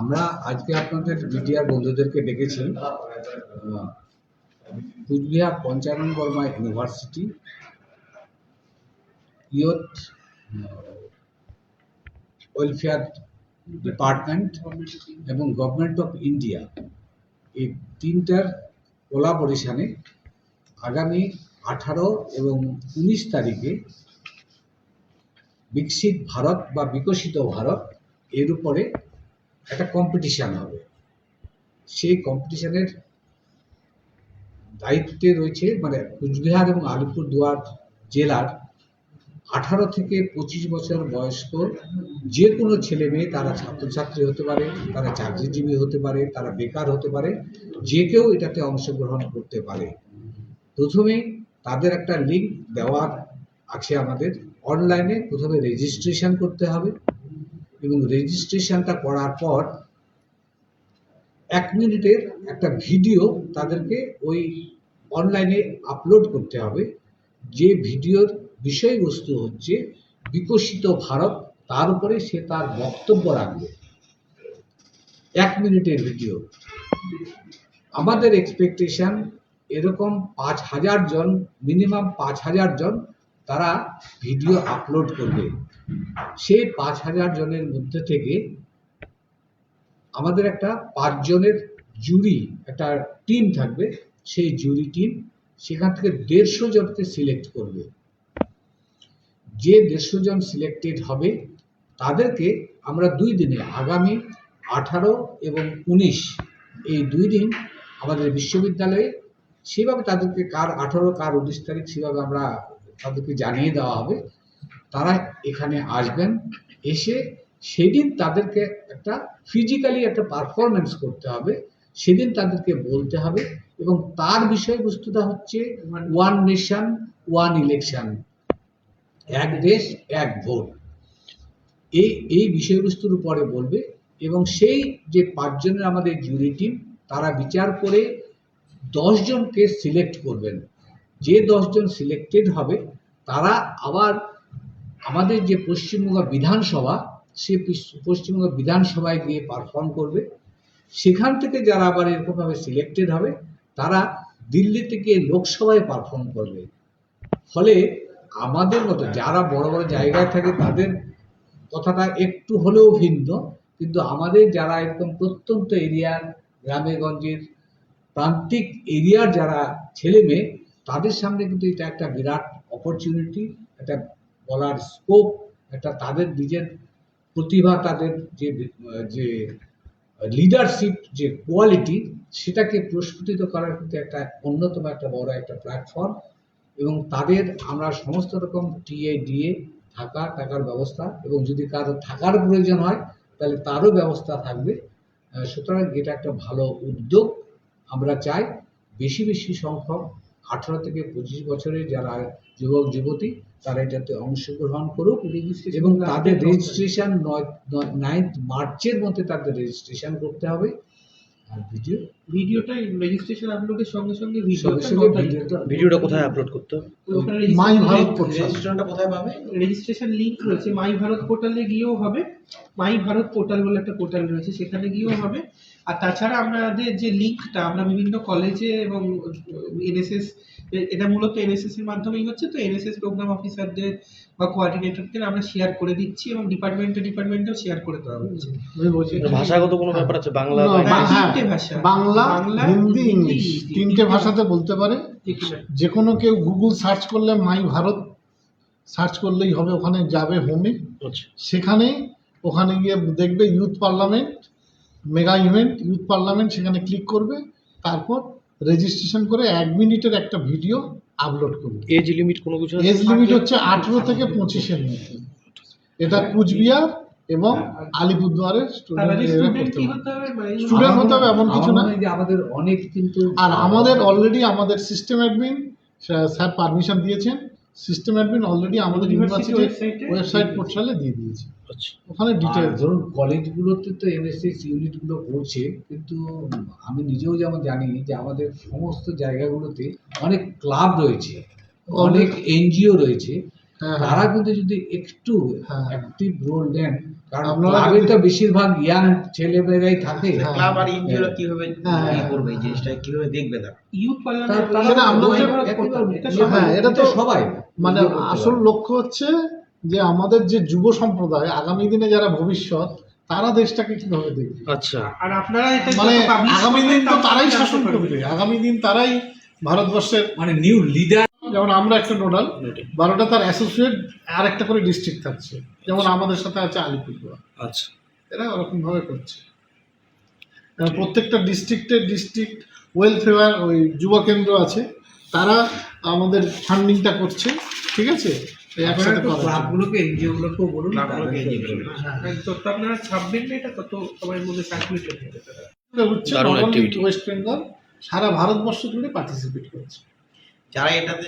আমরা আজকে আপনাদের মিডিয়ার বন্ধুদেরকে ডেকেছি Coochbehar Panchanan Barma university youth welfare department এবং গভর্নমেন্ট অফ ইন্ডিয়া। এই তিনটার কোলাবোরেশনে আগামী আঠারো এবং উনিশ তারিখে বিকশিত ভারত বা বিকশিত ভারত এর উপরে একটা কম্পিটিশান হবে। সেই কম্পিটিশানের দায়িত্বে রয়েছে মানে কুচবিহার এবং আলিপুরদুয়ার জেলার আঠারো থেকে পঁচিশ বছর বয়স্ক যে কোনো ছেলে মেয়ে, তারা ছাত্রছাত্রী হতে পারে, তারা চাকরিজীবী হতে পারে, তারা বেকার হতে পারে, যে কেউ এটাতে অংশগ্রহণ করতে পারে। প্রথমে তাদের একটা লিঙ্ক দেওয়ার আছে আমাদের। অনলাইনে প্রথমে রেজিস্ট্রেশন করতে হবে। এবং রেজিস্ট্রেশনটা করার পর এক মিনিটের একটা ভিডিও তাদেরকে ওই অনলাইনে আপলোড করতে হবে। যে ভিডিওর বিষয়বস্তু হচ্ছে বিকশিত ভারত, তার উপরে সে তার বক্তব্য রাখবে। এক মিনিটের ভিডিও। আমাদের এক্সপেকটেশন এরকম পাঁচ হাজার জন মিনিমাম পাঁচ হাজার জন তারা ভিডিও আপলোড করবে। সেই পাঁচ হাজার জনের মধ্যে থেকে আমাদের একটা পাঁচজনের জুরি, একটা টিম থাকবে। সেই জুরি টিম সেখান থেকে দেড়শো জনকে সিলেক্ট করবে। যে দেড়শো জন সিলেক্টেড হবে, তাদেরকে আমরা দুই দিনে, আগামী আঠারো এবং উনিশ, এই দুই দিন আমাদের বিশ্ববিদ্যালয়ে সেভাবে তাদেরকে কার আঠারো, কার উনিশ তারিখ সেভাবে আমরা তাদেরকে জানিয়ে দেওয়া হবে। তারা এখানে আসবেন, এসে সেদিন তাদেরকে একটা ফিজিক্যালি একটা পারফরমেন্স করতে হবে। সেদিন তাদেরকে বলতে হবে এবং তার বিষয়বস্তুটা হচ্ছে ওয়ান নেশন ওয়ান ইলেকশন এক দেশ, এক ভোট এই এই বিষয়বস্তুর উপরে বলবে এবং সেই যে পাঁচজনের আমাদের জুরি টিম তারা বিচার করে দশজনকে সিলেক্ট করবেন। যে দশজন সিলেক্টেড হবে, তারা আবার আমাদের যে পশ্চিমবঙ্গ বিধানসভা, সে পশ্চিমবঙ্গ বিধানসভায় গিয়ে পারফর্ম করবে। সেখান থেকে যারা আবার এরকমভাবে সিলেক্টেড হবে, তারা দিল্লি থেকে লোকসভায় পারফর্ম করবে। ফলে আমাদের মতো যারা বড় বড় জায়গায় থাকে, তাদের কথাটা একটু হলেও ভিন্ন। কিন্তু আমাদের যারা এরকম প্রত্যন্ত এরিয়ার গ্রামে গঞ্জের প্রান্তিক এরিয়ার যারা ছেলে মেয়ে তাদের সামনে কিন্তু এটা একটা বিরাট অপরচুনিটি একটা বলার স্কোপ একটা তাদের নিজের প্রতিভা, তাদের যে যে লিডারশিপ যে কোয়ালিটি সেটাকে প্রস্ফুটিত করার কিন্তু একটা অন্যতম একটা বড় একটা প্ল্যাটফর্ম এবং তাদের আমরা সমস্ত রকম টিএ ডিএ থাকা টাকার ব্যবস্থা এবং যদি কারও থাকার প্রয়োজন হয়, তাহলে তারও ব্যবস্থা থাকবে। সুতরাং এটা একটা ভালো উদ্যোগ আমরা চাই। বেশি বেশি সংখ্যক আঠারো থেকে পঁচিশ বছরের যারা যুবক যুবতী তারা এটাতে অংশগ্রহণ করুক এবং তাদের রেজিস্ট্রেশন নাইন্থ মার্চের মধ্যে তাদের রেজিস্ট্রেশন করতে হবে। আর ভিডিও ভিডিওটা রেজিস্ট্রেশন আপলোডের সঙ্গে সঙ্গে ভিডিওটা কোথায় আপলোড করতে হবে? মাই ভারত রেজিস্ট্রেশনটা কোথায় পাবে? রেজিস্ট্রেশন লিংক রয়েছে। মাই ভারত পোর্টালে গিয়েও হবে। মাই ভারত পোর্টাল বলে একটা পোর্টাল রয়েছে। সেখানে গিয়েও হবে। আর তাছাড়া আমাদের যে লিঙ্কটা আমরা বিভিন্ন কলেজে এবং এনএসএস এটা মূলত এনএসএস এর মাধ্যমেই হচ্ছে তো এনএসএস প্রোগ্রাম অফিসারদের বা কোঅর্ডিনেটরদের আমরা শেয়ার করে দিচ্ছি এবং ডিপার্টমেন্টে ডিপার্টমেন্টেও শেয়ার করে দেওয়া হচ্ছে। আমি বলছি ভাষাগত কোনো ব্যাপার আছে? বাংলা তিনটে ভাষা। বাংলা হিন্দি ইংলিশ। তিনটে ভাষাতে বলতে পারে। ঠিক আছে যে কোনো কেউ গুগল সার্চ করলে মাই ভারত সার্চ করলেই হবে ওখানে যাবে হোমে আচ্ছা। সেখানে ওখানে গিয়ে দেখবে youth parliament mega event youth parliament সেখানে ক্লিক করবে তারপর রেজিস্ট্রেশন করে এক মিনিটের একটা ভিডিও আপলোড করবে। এজ লিমিট কোনো কিছু এজ লিমিট হচ্ছে আঠেরো থেকে পঁচিশের মধ্যে। এটা কুচবিহার এবং আলিপুরদুয়ারের স্টুডেন্ট স্টুডেন্ট কি হতে হবে? মানে হতে হবে এমন কিছু না। হয় আমাদের অনেক কিন্তু আর আমাদের অলরেডি আমাদের সিস্টেম অ্যাডমিন স্যার পারমিশন দিয়েছেন। সিস্টেম অ্যাডমিন অলরেডি আমাদের ইউনিভার্সিটি ওয়েবসাইট পোর্টালে দিয়ে দিয়েছে। আচ্ছা। ওখানে ডিটেল ধরুন কলেজগুলোতে তো এনএসএস ইউনিটগুলো করছে কিন্তু আমি নিজেও যেমন জানি যে আমাদের সমস্ত জায়গাগুলোতে অনেক ক্লাব রয়েছে অনেক এনজিও রয়েছে। তারা কিন্তু যদি একটু হ্যাঁ। অ্যাক্টিভ রোল দেন কারণ আপনারা ক্লাবে তো বেশিরভাগ ইয়াং ছেলেমেয়েরাই থাকে। হ্যাঁ। ক্লাব আর এনজিওরা কীভাবে হ্যাঁ, ই হ্যাঁ। করবে এই জিনিসটা কীভাবে দেখবে তারা? ইউথ ইয়ে হ্যাঁ, এটা তো- সবাই মানে ইয়ে আসল লক্ষ্য হচ্ছে যে আমাদের যে যুব সম্প্রদায় আগামী দিনে যারা ভবিষ্যৎ তারা দেশটাকে কীভাবে দেখবে? আচ্ছা। আর আপনারা এটা মানে আগামী দিন তো তারাই শাসন করবে। আগামী দিন তারাই ভারতবর্ষের মানে নিউ লিডার যেমন আমরা একটা নোডাল বারোটা তার অ্যাসোসিয়েট আর একটা করে ডিস্ট্রিক্ট থাকছে যেমন আমাদের সাথে আছে আলিপুরদুয়ার। আচ্ছা। এরা ওরকম ভাবে করছে প্রত্যেকটা ডিস্ট্রিক্টের ডিস্ট্রিক্ট ওয়েলফেয়ার ওই যুব কেন্দ্র আছে। তারা আমাদের ফান্ডিংটা করছে ঠিক আছে। ক্লাবগুলোকে বলুন। হ্যাঁ, আপনারা এটা মধ্যে সার্কুলেট হয়ে হচ্ছে only activity। ওয়েস্ট বেঙ্গল সারা ভারতবর্ষ জুড়ে পার্টিসিপেট করছে। যারা এটাতে